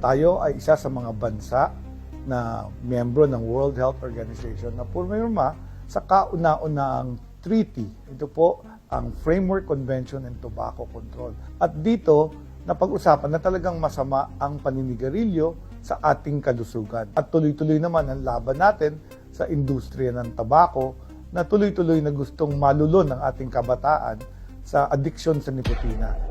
Tayo ay isa sa mga bansa na miyembro ng World Health Organization na pumirma sa kauna-unahang treaty. Ito po ang Framework Convention on Tobacco Control. At dito, napag-usapan na talagang masama ang paninigarilyo sa ating kalusugan. At tuloy-tuloy naman ang laban natin sa industriya ng tabako na tuloy-tuloy na gustong malulon ang ating kabataan sa addiction sa nikotina.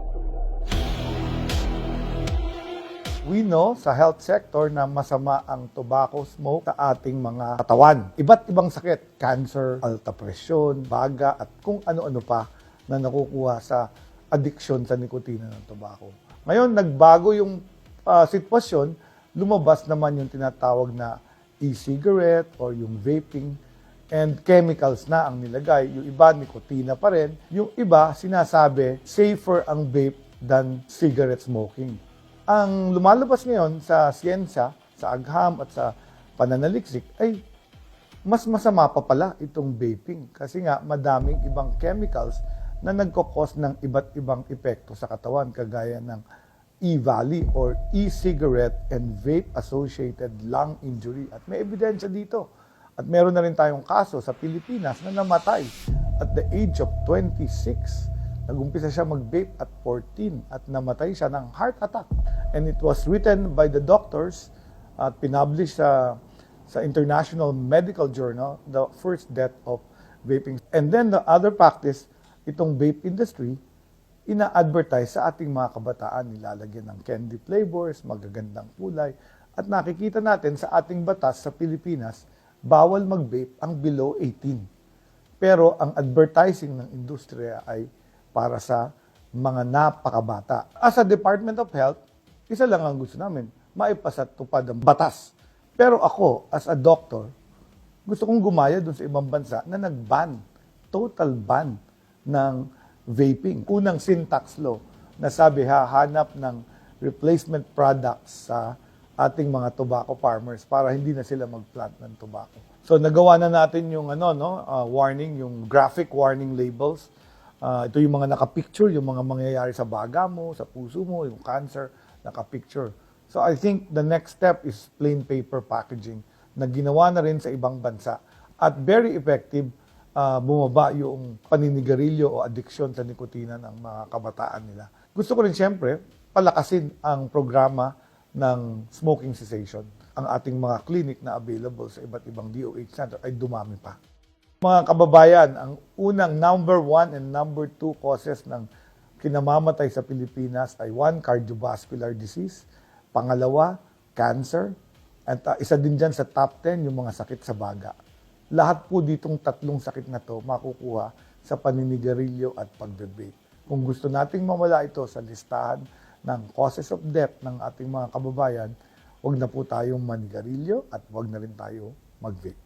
We know sa health sector na masama ang tobacco smoke sa ating mga katawan. Iba't ibang sakit, cancer, alta presyon, baga, at kung ano-ano pa na nakukuha sa addiction sa nikotina ng tobacco. Ngayon, nagbago yung ah, sitwasyon, lumabas naman yung tinatawag na e-cigarette or yung vaping and chemicals na ang nilagay. Yung iba, nikotina pa rin. Yung iba, sinasabi, safer ang vape than cigarette smoking. Ang lumalabas ngayon sa siyensya, sa agham at sa pananaliksik ay mas masama pa pala itong vaping kasi nga madaming ibang chemicals na nagkokos ng iba't ibang epekto sa katawan kagaya ng e-valley or e-cigarette and vape-associated lung injury. At may ebidensya dito. At meron na rin tayong kaso sa Pilipinas na namatay at the age of 26. Nagumpisa siya mag-vape at 14 at namatay siya ng heart attack. And it was written by the doctors at pinublish sa sa International Medical Journal the first death of vaping. And then the other practice, itong vape industry, ina-advertise sa ating mga kabataan, nilalagyan ng candy flavors, magagandang kulay, at nakikita natin sa ating batas sa Pilipinas, bawal mag-vape ang below 18. Pero ang advertising ng industriya ay para sa mga napakabata. As a Department of Health, isa lang ang gusto namin, maipasatupad ang batas. Pero ako, as a doctor, gusto kong gumaya dun sa ibang bansa na nag-ban, total ban ng vaping. Unang syntax law na sabi hahanap ng replacement products sa ating mga tobacco farmers para hindi na sila mag-plant ng tobacco. So nagawa na natin yung ano no, uh, warning, yung graphic warning labels. Uh, ito yung mga nakapicture, yung mga mangyayari sa baga mo, sa puso mo, yung cancer, nakapicture. So I think the next step is plain paper packaging na ginawa na rin sa ibang bansa. At very effective, uh, bumaba yung paninigarilyo o addiction sa nikotina ng mga kabataan nila. Gusto ko rin siyempre palakasin ang programa ng smoking cessation. Ang ating mga clinic na available sa iba't ibang DOH center ay dumami pa. Mga kababayan, ang unang number one and number two causes ng kinamamatay sa Pilipinas ay one, cardiovascular disease, pangalawa, cancer, at uh, isa din dyan sa top 10 yung mga sakit sa baga. Lahat po ditong tatlong sakit na to makukuha sa paninigarilyo at pagbe-vape. Kung gusto nating mamala ito sa listahan ng causes of death ng ating mga kababayan, huwag na po tayong manigarilyo at huwag na rin tayo mag-vape.